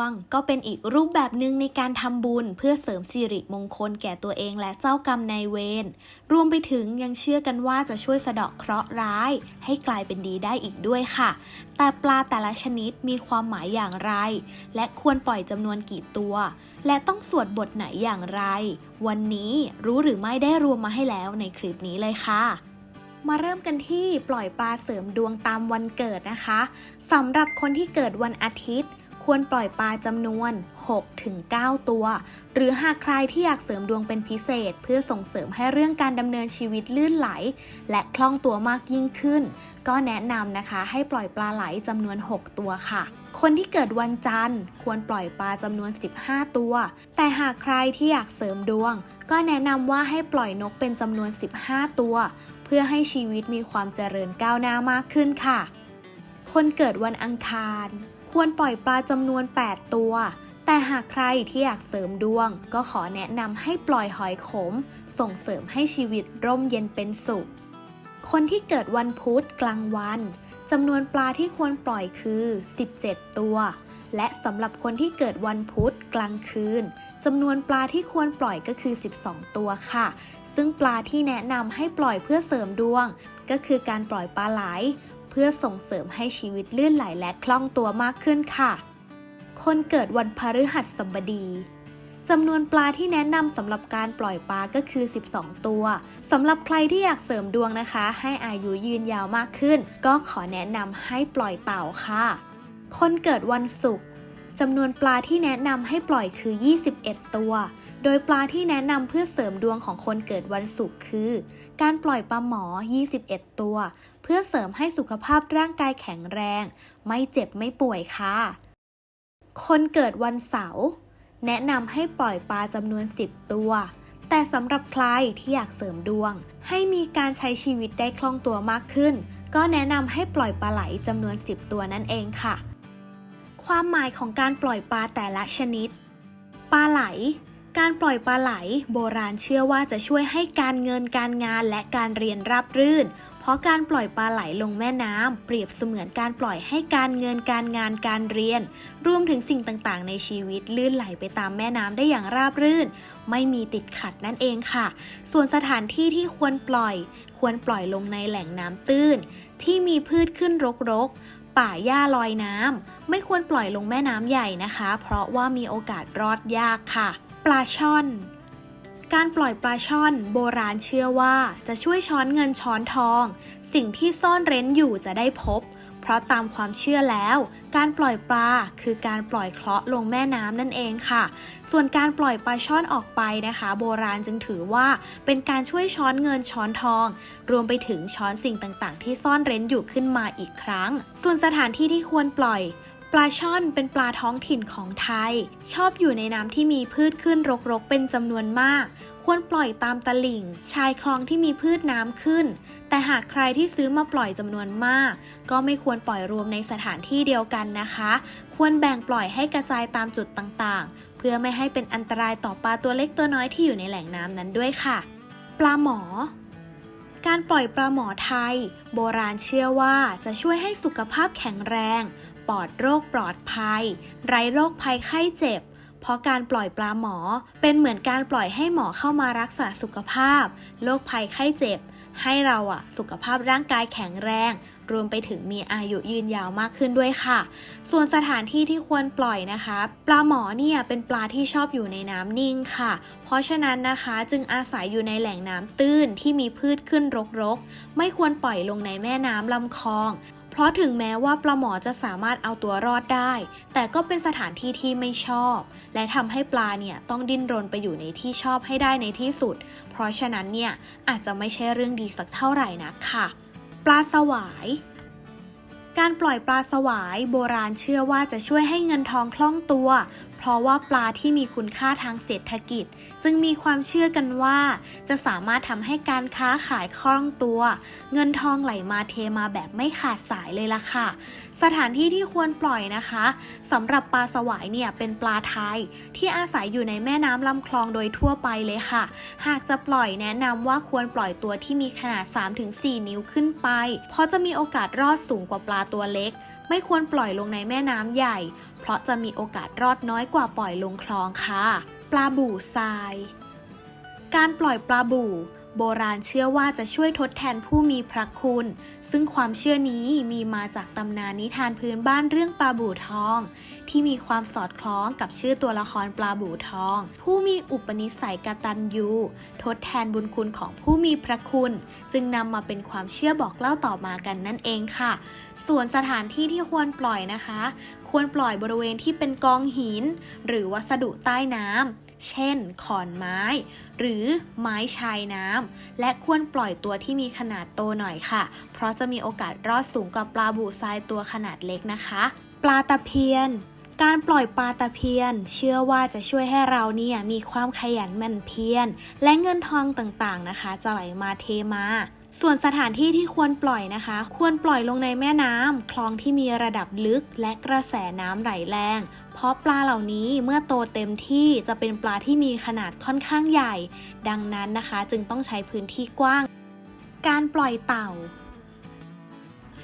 วง ก็เป็นอีกรูปแบบหนึ่งในการทำบุญ เพื่อเสริมสิริมงคลแก่ตัวเองและเจ้ากรรมนายเวร รวมไปถึงยังเชื่อกันว่าจะช่วยสะเดาะเคราะห์ร้าย ให้กลายเป็นดีได้อีกด้วยค่ะ แต่ปลาแต่ละชนิดมีความหมายอย่างไร และควรปล่อยจำนวนกี่ตัว และต้องสวดบทไหนอย่างไร วันนี้รู้หรือไม่ได้รวมมาให้แล้วในคลิปนี้เลยค่ะมาเริ่มกันที่ปล่อยปลาเสริมดวงตามวันเกิดนะคะสำหรับคนที่เกิดวันอาทิตย์ ควรปล่อยปลาจำนวน 6-9 ตัว หรือหากใครที่อยากเสริมดวงเป็นพิเศษ เพื่อส่งเสริมให้เรื่องการดำเนินชีวิตลื่นไหล และคล่องตัวมากยิ่งขึ้น ก็แนะนำนะคะให้ปล่อยปลาไหลจำนวน 6 ตัวค่ะ คนที่เกิดวันจันทร์ ควรปล่อยปลาจำนวน 15 ตัว แต่หากใครที่อยากเสริมดวง ก็แนะนำว่าให้ปล่อยนกเป็นจำนวน 15 ตัว เพื่อให้ชีวิตมีความเจริญก้าวหน้ามากขึ้นค่ะ คนเกิดวันอังคาร ควรปล่อยปลาจำนวน 8 ตัว แต่หากใครที่อยากเสริมดวง ก็ขอแนะนำให้ปล่อยหอยขม ส่งเสริมให้ชีวิตร่มเย็นเป็นสุข คนที่เกิดวันพุธกลางวันจำนวนปลาที่ควรปล่อยคือ 17 ตัว และสำหรับคนที่เกิดวันพุธกลางคืนจำนวนปลาที่ควรปล่อยก็คือ 12 ตัวค่ะ ซึ่งปลาที่แนะนำให้ปล่อยเพื่อเสริมดวง ก็คือการปล่อยปลาไหล เพื่อส่งเสริมให้ชีวิตลื่นไหลและคล่องตัวมากขึ้นค่ะ คนเกิดวันพฤหัสบดีจำนวนปลาที่แนะนำสำหรับการปล่อยปลาก็คือ 12 ตัวสำหรับใครที่อยากเสริมดวงนะคะ ให้อายุยืนยาวมากขึ้น ก็ขอแนะนำให้ปล่อยเต่าค่ะ คนเกิดวันศุกร์จำนวนปลาที่แนะนำให้ปล่อยคือ 21 ตัว โดยปลาที่แนะนำเพื่อเสริมดวงของคนเกิดวันศุกร์คือ การปล่อยปลาหมอ 21 ตัว เพื่อเสริมให้สุขภาพร่างกายแข็งแรง ไม่เจ็บไม่ป่วยค่ะ คนเกิดวันเสาร์แนะนำให้ปล่อยปลาจำนวน 10 ตัว แต่สำหรับใครที่อยากเสริมดวง ให้มีการใช้ชีวิตได้คล่องตัวมากขึ้น ก็แนะนำให้ปล่อยปลาไหลจำนวน 10 ตัวนั่นเองค่ะ ความหมายของการปล่อยปลาแต่ละชนิด ปลาไหล การปล่อยปลาไหล โบราณเชื่อว่าจะช่วยให้การเงินการงานและการเรียนราบรื่น เพราะการปล่อยปลาไหลลงแม่น้ำเปรียบเสมือนการปล่อยให้การเงินการงานการเรียน รวมถึงสิ่งต่างๆ ในชีวิตลื่นไหลไปตามแม่น้ำได้อย่างราบรื่น ไม่มีติดขัดนั่นเองค่ะ ส่วนสถานที่ที่ควรปล่อย ควรปล่อยลงในแหล่งน้ำตื้น ที่มีพืชขึ้นรกๆป่าหญ้าลอยน้ำไม่ควรปล่อยลงแม่น้ำใหญ่นะคะ เพราะว่ามีโอกาสรอดยากค่ะ ลาช่อน การปล่อยปลาช่อนโบราณเชื่อว่าจะช่วยช้อนเงินช้อนทอง สิ่งที่ซ่อนเร้นอยู่จะได้พบ เพราะตามความเชื่อแล้ว การปล่อยปลาคือการปล่อยเคราะห์ลงแม่น้ำนั่นเองค่ะ ส่วนการปล่อยปลาช่อนออกไปนะคะ โบราณจึงถือว่าเป็นการช่วยช้อนเงินช้อนทอง รวมไปถึงช้อนสิ่งต่างๆ ที่ซ่อนเร้นอยู่ขึ้นมาอีกครั้ง ส่วนสถานที่ที่ควรปล่อย ปลาช่อนเป็นปลาท้องถิ่นของไทย ชอบอยู่ในน้ำที่มีพืชขึ้นรกๆ เป็นจำนวนมาก ควรปล่อยตามตลิ่ง ชายคลองที่มีพืชน้ำขึ้น แต่หากใครที่ซื้อมาปล่อยจำนวนมาก ก็ไม่ควรปล่อยรวมในสถานที่เดียวกันนะคะ ควรแบ่งปล่อยให้กระจายตามจุดต่างๆ เพื่อไม่ให้เป็นอันตรายต่อปลาตัวเล็กตัวน้อยที่อยู่ในแหล่งน้ำนั้นด้วยค่ะ ปลาหมอการปล่อยปลาหมอไทย โบราณเชื่อว่าจะช่วยให้สุขภาพแข็งแรง ปลอดโรคปลอดภัย ไร้โรคภัยไข้เจ็บ เพราะการปล่อยปลาหมอ เป็นเหมือนการปล่อยให้หมอเข้ามารักษาสุขภาพ โรคภัยไข้เจ็บ ให้เราอะสุขภาพร่างกายแข็งแรง รวมไปถึงมีอายุยืนยาวมากขึ้นด้วยค่ะ ส่วนสถานที่ที่ควรปล่อยนะคะ ปลาหมอเนี่ยเป็นปลาที่ชอบอยู่ในน้ำนิ่งค่ะ เพราะฉะนั้นนะคะจึงอาศัยอยู่ในแหล่งน้ำตื้นที่มีพืชขึ้นรกๆ ไม่ควรปล่อยลงในแม่น้ำลำคลอง ราะถึงแม้ว่าปลาหมอจะสามารถเอาตัวรอดได้ แต่ก็เป็นสถานที่ที่ไม่ชอบ และทำให้ปลาเนี่ยต้องดิ้นรนไปอยู่ในที่ชอบให้ได้ในที่สุด เพราะฉะนั้นเนี่ยอาจจะไม่ใช่เรื่องดีสักเท่าไหร่นะค่ะ ปลาสวายการปล่อยปลาสวายโบราณเชื่อว่าจะช่วยให้เงินทองคล่องตัว เพราะว่าปลาที่มีคุณค่าทางเศรษฐกิจ จึงมีความเชื่อกันว่า จะสามารถทำให้การค้าขายคล่องตัว เงินทองไหลมาเทมาแบบไม่ขาดสายเลยล่ะค่ะ สถานที่ที่ควรปล่อยนะคะสำหรับปลาสวายเนี่ยเป็นปลาไทย ที่อาศัยอยู่ในแม่น้ำลำคลองโดยทั่วไปเลยค่ะ หากจะปล่อยแนะนำว่าควรปล่อยตัวที่มีขนาด 3-4 นิ้วขึ้นไป เพราะจะมีโอกาสรอดสูงกว่าปลาตัวเล็ก ไม่ควรปล่อยลงในแม่น้ำใหญ่ เพราะจะมีโอกาสรอดน้อยกว่าปล่อยลงคลองค่ะ ปลาบู่ทราย การปล่อยปลาบู่ โบราณเชื่อว่าจะช่วยทดแทนผู้มีพระคุณ ซึ่งความเชื่อนี้มีมาจากตำนานนิทานพื้นบ้านเรื่องปลาบู่ทอง ที่มีความสอดคล้องกับชื่อตัวละครปลาบู่ทอง ผู้มีอุปนิสัยกตัญญูทดแทนบุญคุณของผู้มีพระคุณ จึงนำมาเป็นความเชื่อบอกเล่าต่อมากันนั่นเองค่ะ ส่วนสถานที่ที่ควรปล่อยนะคะ ควรปล่อยบริเวณที่เป็นกองหิน หรือวัสดุใต้น้ำ เช่น ขอนไม้ หรือไม้ชายน้ำ และควรปล่อยตัวที่มีขนาดโตหน่อยค่ะ เพราะจะมีโอกาสรอดสูงกว่าปลาบูทรายตัวขนาดเล็กนะคะ ปลาตะเพียนการปล่อยปลาตะเพียน เชื่อว่าจะช่วยให้เราเนี่ยมีความขยันหมั่นเพียรและเงินทองต่างๆนะคะ จะไหลมาเทมา ส่วนสถานที่ที่ควรปล่อยนะคะ ควรปล่อยลงในแม่น้ำคลองที่มีระดับลึกและกระแสน้ำไหลแรง เพราะปลาเหล่านี้เมื่อโตเต็มที่จะเป็นปลาที่มีขนาดค่อนข้างใหญ่ ดังนั้นนะคะ จึงต้องใช้พื้นที่กว้าง การปล่อยเต่า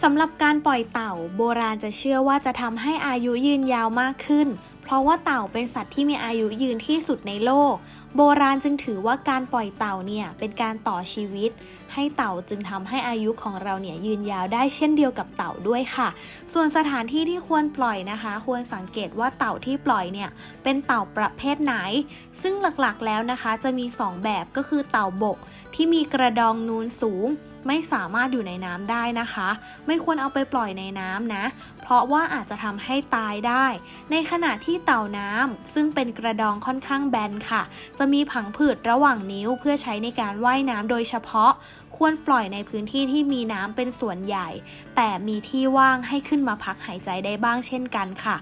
สำหรับการปล่อยเต่า โบราณจะเชื่อว่าจะทำให้อายุยืนยาวมากขึ้น เพราะว่าเต่าเป็นสัตว์ที่มีอายุยืนที่สุดในโลก โบราณจึงถือว่าการปล่อยเต่าเนี่ยเป็นการต่อชีวิต ให้เต่าจึงทำให้อายุของเราเนี่ยยืนยาวได้เช่นเดียวกับเต่าด้วยค่ะ ส่วนสถานที่ที่ควรปล่อยนะคะ ควรสังเกตว่าเต่าที่ปล่อยเนี่ยเป็นเต่าประเภทไหน ซึ่งหลักๆแล้วนะคะจะมี 2 แบบก็คือเต่าบกที่มีกระดองนูนสูง ไม่สามารถอยู่ในน้ำได้นะคะ ไม่ควรเอาไปปล่อยในน้ำนะ เพราะว่าอาจจะทำให้ตายได้ ในขณะที่เต่าน้ำซึ่งเป็นกระดองค่อนข้างแบนค่ะ จะมีผังผืดระหว่างนิ้วเพื่อใช้ในการว่ายน้ำโดยเฉพาะ ควรปล่อยในพื้นที่ที่มีน้ำเป็นส่วนใหญ่ แต่มีที่ว่างให้ขึ้นมาพักหายใจได้บ้างเช่นกันค่ะ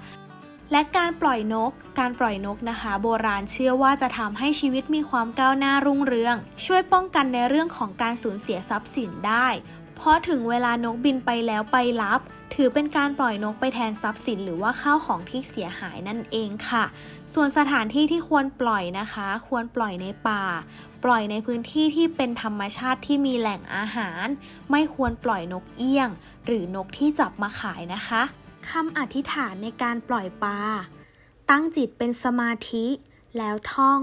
และการปล่อยนก การปล่อยนกนะคะ โบราณเชื่อว่าจะทำให้ชีวิตมีความก้าวหน้ารุ่งเรือง ช่วยป้องกันในเรื่องของการสูญเสียทรัพย์สินได้ เพราะถึงเวลานกบินไปแล้วไปรับ ถือเป็นการปล่อยนกไปแทนทรัพย์สิน หรือว่าข้าวของที่เสียหายนั่นเองค่ะ ส่วนสถานที่ที่ควรปล่อยนะคะ ควรปล่อยในป่า ปล่อยในพื้นที่ที่เป็นธรรมชาติที่มีแหล่งอาหาร ไม่ควรปล่อยนกเอี้ยง หรือนกที่จับมาขายนะคะ คำอธิษฐานในการปล่อยปลา ตั้งจิตเป็นสมาธิแล้วท่อง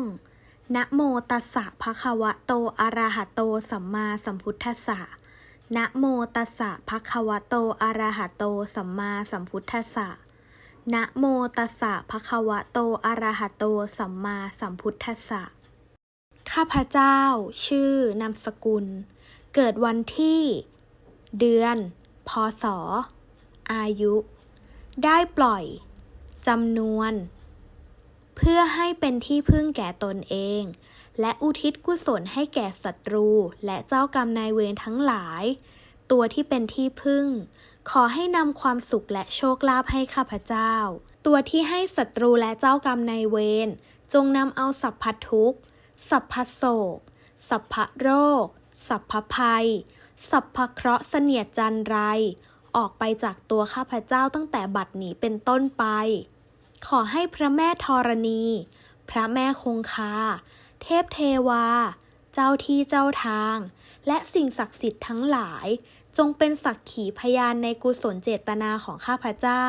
นะโมตัสสะภะคะวะโตอะระหะโตสัมมาสัมพุทธัสสะ นะโมตัสสะภะคะวะโตอะระหะโตสัมมาสัมพุทธัสสะ นะโมตัสสะภะคะวะโตอะระหะโตสัมมาสัมพุทธัสสะ ข้าพเจ้า ชื่อนามสกุล เกิดวันที่ เดือน พศ อายุ ได้ปล่อยจำนวน เพื่อให้เป็นที่พึ่งแก่ตนเอง และอุทิศกุศลให้แก่ศัตรู และเจ้ากรรมนายเวรทั้งหลาย ตัวที่เป็นที่พึ่ง ขอให้นำความสุขและโชคลาภให้ข้าพเจ้า ตัวที่ให้ศัตรูและเจ้ากรรมนายเวรจงนำเอาสัพพทุกข์ สัพพโศก สัพพโรค สัพพภัย สัพพเคราะห์เสนียดจันไร ออกไปจากตัวข้าพเจ้าตั้งแต่บัดนี้เป็นต้นไป ขอให้พระแม่ธรณี พระแม่คงคา เทพเทวา เจ้าที่เจ้าทาง และสิ่งศักดิ์สิทธิ์ทั้งหลาย จงเป็นสักขีพยานในกุศลเจตนาของข้าพเจ้า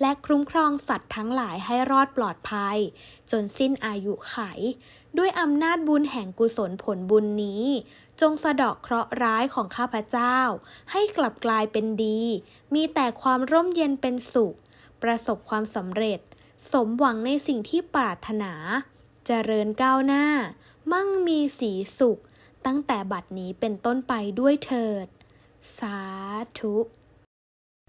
และคุ้มครองสัตว์ทั้งหลายให้รอดปลอดภัย จนสิ้นอายุไข ด้วยอำนาจบุญแห่งกุศลผลบุญนี้ จงสะเดาะเคราะห์ร้ายของข้าพเจ้า ให้กลับกลายเป็นดี มีแต่ความร่มเย็นเป็นสุข ประสบความสำเร็จ สมหวังในสิ่งที่ปรารถนา เจริญก้าวหน้า มั่งมีสีสุข ตั้งแต่บัดนี้เป็นต้นไปด้วยเถิด สาธุ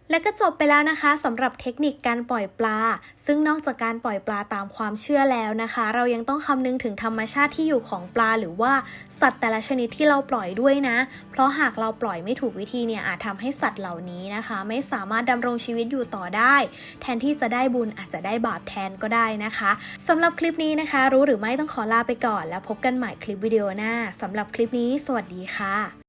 และก็จบไปแล้วนะคะสำหรับเทคนิคการปล่อยปลา ซึ่งนอกจากการปล่อยปลาตามความเชื่อแล้วนะคะ เรายังต้องคำนึงถึงธรรมชาติที่อยู่ของปลา หรือว่าสัตว์แต่ละชนิดที่เราปล่อยด้วยนะ เพราะหากเราปล่อยไม่ถูกวิธีเนี่ยอาจทำให้สัตว์เหล่านี้นะคะ ไม่สามารถดำรงชีวิตอยู่ต่อได้ แทนที่จะได้บุญอาจจะได้บาปแทนก็ได้นะคะสำหรับคลิปนี้นะคะ รู้หรือไม่ต้องขอลาไปก่อน แล้วพบกันใหม่คลิปวิดีโอหน้าสำหรับคลิปนี้ สวัสดีค่ะ